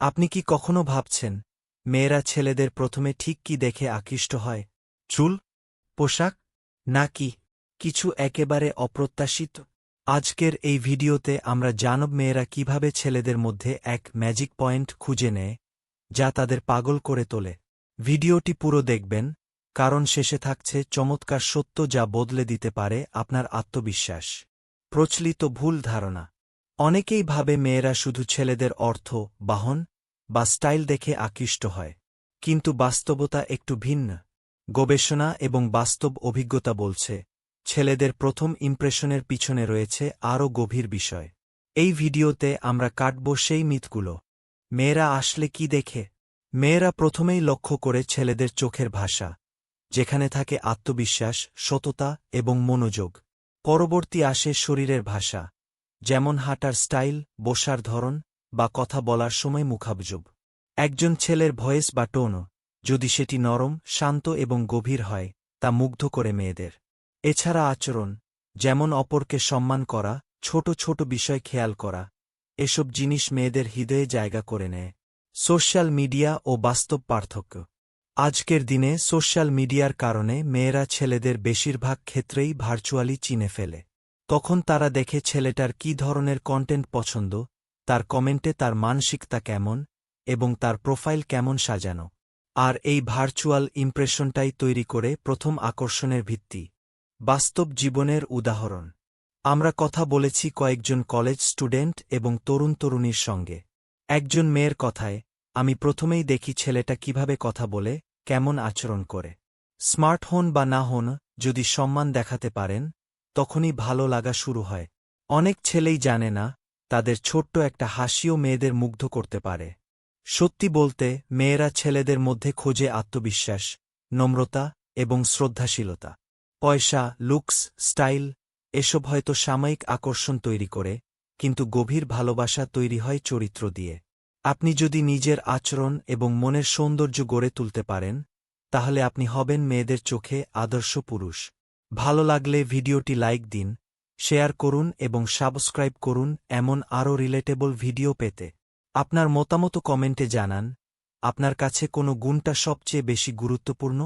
আপনি কি কখনো ভাবছেন, মেয়েরা ছেলেদের প্রথমে ঠিক কি দেখে আকৃষ্ট হয়? চুল, পোশাক, নাকি কিছু একেবারে অপ্রত্যাশিত? আজকের এই ভিডিওতে আমরা জানব মেয়েরা কীভাবে ছেলেদের মধ্যে এক ম্যাজিক পয়েন্ট খুঁজে নেয়, যা তাদের পাগল করে তোলে। ভিডিওটি পুরো দেখবেন, কারণ শেষে থাকছে চমৎকার সত্য যা বদলে দিতে পারে আপনার আত্মবিশ্বাস। প্রচলিত ভুল ধারণা। অনেকেই ভাবে মেয়েরা শুধু ছেলেদের অর্থ, বাহন বা স্টাইল দেখে আকৃষ্ট হয়। কিন্তু বাস্তবতা একটু ভিন্ন। গবেষণা এবং বাস্তব অভিজ্ঞতা বলছে, ছেলেদের প্রথম ইমপ্রেশনের পিছনে রয়েছে আরও গভীর বিষয়। এই ভিডিওতে আমরা কাটব সেই মিথগুলো। মেয়েরা আসলে কি দেখে? মেয়েরা প্রথমেই লক্ষ্য করে ছেলেদের চোখের ভাষা, যেখানে থাকে আত্মবিশ্বাস, সততা এবং মনোযোগ। পরবর্তী আসে শরীরের ভাষা। যেমন হাঁটার স্টাইল, বসার ধরন, বা কথা বলার সময় মুখাবজব। একজন ছেলের ভয়েস বা টোন যদি সেটি নরম, শান্ত এবং গভীর হয়, তা মুগ্ধ করে মেয়েদের। এছাড়া আচরণ, যেমন অপরকে সম্মান করা, ছোট ছোট বিষয় খেয়াল করা, এসব জিনিস মেয়েদের হৃদয়ে জায়গা করে নেয়। সোশ্যাল মিডিয়া ও বাস্তব পার্থক্য। আজকের দিনে সোশ্যাল মিডিয়ার কারণে মেয়েরা ছেলেদের বেশিরভাগ ক্ষেত্রেই ভার্চুয়ালি চিনে ফেলে। তখন তারা দেখে ছেলেটার কি ধরনের কন্টেন্ট পছন্দ, তার কমেন্টে তার মানসিকতা কেমন এবং তার প্রোফাইল কেমন সাজানো, আর এই ভার্চুয়াল ইমপ্রেশনটাই তৈরি করে প্রথম আকর্ষণের ভিত্তি। বাস্তব জীবনের উদাহরণ। আমরা কথা বলেছি কয়েকজন কলেজ স্টুডেন্ট এবং তরুণ তরুণীর সঙ্গে। একজন মেয়ের কথায়, আমি প্রথমেই দেখি ছেলেটা কীভাবে কথা বলে, কেমন আচরণ করে। স্মার্ট হন বা না হন, যদি সম্মান দেখাতে পারেন তখনই ভালো লাগা শুরু হয়। অনেক ছেলেই জানে না, তাদের ছোট্ট একটা হাসিও মেয়েদের মুগ্ধ করতে পারে। সত্যি বলতে, মেয়েরা ছেলেদের মধ্যে খোঁজে আত্মবিশ্বাস, নম্রতা এবং শ্রদ্ধাশীলতা। পয়সা, লুকস, স্টাইল, এসব হয়তো সাময়িক আকর্ষণ তৈরি করে, কিন্তু গভীর ভালোবাসা তৈরি হয় চরিত্র দিয়ে। আপনি যদি নিজের আচরণ এবং মনের সৌন্দর্য গড়ে তুলতে পারেন, তাহলে আপনি হবেন মেয়েদের চোখে আদর্শ পুরুষ। ভালো লাগলে ভিডিওটি লাইক দিন, শেয়ার করুন এবং সাবস্ক্রাইব করুন এমন আরও রিলেটেবল ভিডিও পেতে। আপনার মতামত কমেন্টে জানান। আপনার কাছে কোনো গুণটা সবচেয়ে বেশি গুরুত্বপূর্ণ?